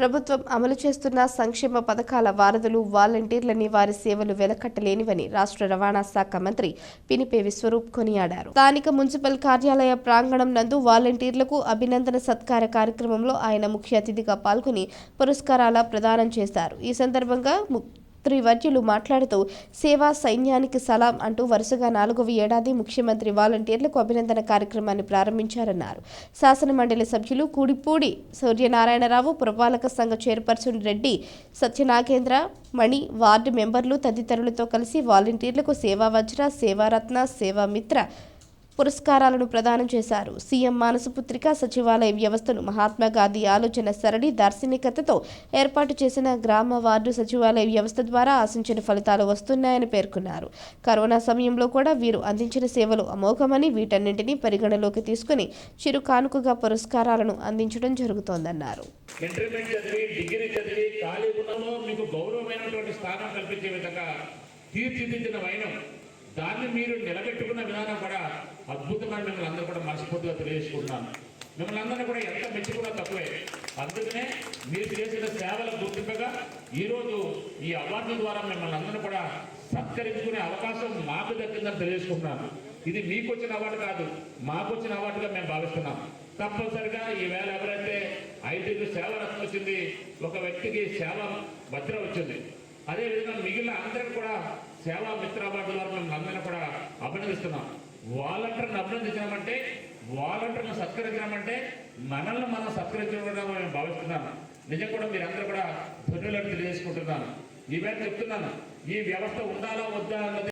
ప్రభుత్వం అమలు చేస్తున్న సంక్షేమ పథకాల వారధులు వాలంటీర్లని వారి సేవలు వెలకట్టలేనివని రాష్ట్ర రవాణా శాఖ మంత్రి పినిపే విశ్వరూప్ కొనియాడారు. స్థానిక మున్సిపల్ కార్యాలయ ప్రాంగణం నందు వాలంటీర్లకు అభినందన సత్కార కార్యక్రమంలో ఆయన ముఖ్య అతిథిగా పాల్గొని పురస్కారాల ప్రదానం చేశారు. ఈ సందర్భంగా త్రివర్యులు మాట్లాడుతూ సేవా సైన్యానికి సలాం అంటూ వరుసగా నాలుగవ ఏడాది ముఖ్యమంత్రి వాలంటీర్లకు అభినందన కార్యక్రమాన్ని ప్రారంభించారన్నారు. శాసన మండలి సభ్యులు కూడిపూడి సూర్యనారాయణరావు పురపాలక సంఘ చైర్పర్సన్ రెడ్డి సత్యనాగేంద్ర మణి వార్డు మెంబర్లు తదితరులతో కలిసి వాలంటీర్లకు సేవా వజ్ర సేవారత్న సేవామిత్ర పురస్కారాలను ప్రదానం చేశారు. సీఎం మానసపుత్రిక సచివాలయ వ్యవస్థను మహాత్మా గాంధీ ఆలోచన సరళి దార్శనికతతో ఏర్పాటు చేసిన గ్రామ వార్డు సచివాలయ వ్యవస్థ ద్వారా ఆశించిన ఫలితాలు వస్తున్నాయని పేర్కొన్నారు. కరోనా సమయంలో కూడా వీరు అందించిన సేవలు అమోఘమని వీటన్నింటినీ పరిగణలోకి తీసుకుని చిరు కానుకగా పురస్కారాలను అందించడం జరుగుతోందన్నారు. తీర్చిదిద్దిన వైనం దాన్ని మీరు నిలబెట్టుకున్న విధానం కూడా అద్భుతమైన మిమ్మల్ని అందరూ కూడా మనస్ఫూర్తిగా తెలియజేసుకుంటున్నాను. మిమ్మల్ని అందరినీ కూడా ఎంత మెచ్చుకున్నా తక్కువే. అందుకనే మీరు చేసిన సేవల గుర్తింపుగా ఈరోజు ఈ అవార్డుల ద్వారా మిమ్మల్ని అందరినీ కూడా సత్కరించుకునే అవకాశం మాకు దక్కిందని తెలియజేసుకుంటున్నాను. ఇది మీకు వచ్చిన అవార్డు కాదు మాకు వచ్చిన అవార్డుగా మేము భావిస్తున్నాం. తప్పనిసరిగా ఈవేళ ఎవరైతే ఐదుగురు సేవ రత్నం వచ్చింది ఒక వ్యక్తికి సేవ భద్ర వచ్చింది. అదేవిధంగా మిగిలిన అందరికీ కూడా సేవా మిత్ర అవార్డు ద్వారా మేము అందరినీ కూడా అభినందిస్తున్నాం. వాలంటీర్ని అభినందించడమంటే వాలంటీర్ని సత్కరించడమంటే మనల్ని మనం సత్కరించడం మేము భావిస్తున్నాను. నిజం కూడా మీరందరూ కూడా ధన్యులను తెలియజేసుకుంటున్నాను. ఈవేళ చెప్తున్నాను. ఈ వ్యవస్థ ఉండాలా వద్దా అన్నది